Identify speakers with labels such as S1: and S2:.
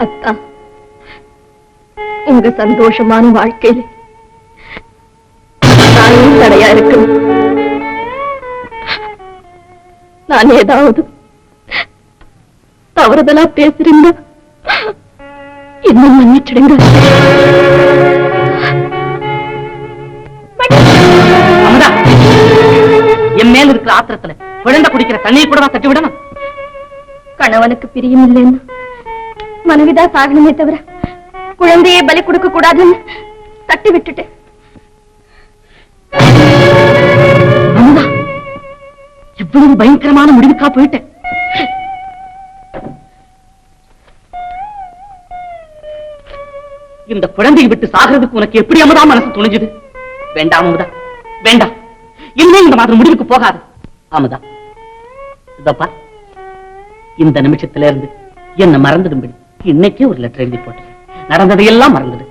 S1: அத்தா உங்க சந்தோஷமான வாழ்க்கையில நானும் தடையா இருக்கணும் நான் ஏதாவது தவறுதலா பேசிருந்தா இன்னும் மன்னிச்சிடுங்க.
S2: என் மேல இருக்கிற ஆத்திரத்துல குழந்தை குடிக்கிற தண்ணீர் கூட தட்டி விடணும்
S1: கணவனுக்கு பிரியம் இல்லைன்னு மனைவிதான் சாகணுமே தவிர குழந்தையை பலி கொடுக்க கூடாதுன்னு தட்டி விட்டுட்டேன்.
S2: அமுதா இவ்வளவு பயங்கரமான முடிவுக்கா போயிட்டேன். இந்த குழந்தையை விட்டு சாகிறதுக்கு உனக்கு எப்படி அமுதா மனசு துணிஞ்சுது? வேண்டாம் அமுதா வேண்டாம். இனிமே இந்த மாதிரி முடிவுக்கு போகாது. அமுதா இதப்பா இந்த நிமிஷத்துல இருந்து என்ன மறந்துடும்படி இன்னைக்கே ஒரு லெட்டர் எழுதி போட்டேன். நடந்ததையெல்லாம் மறந்துடு.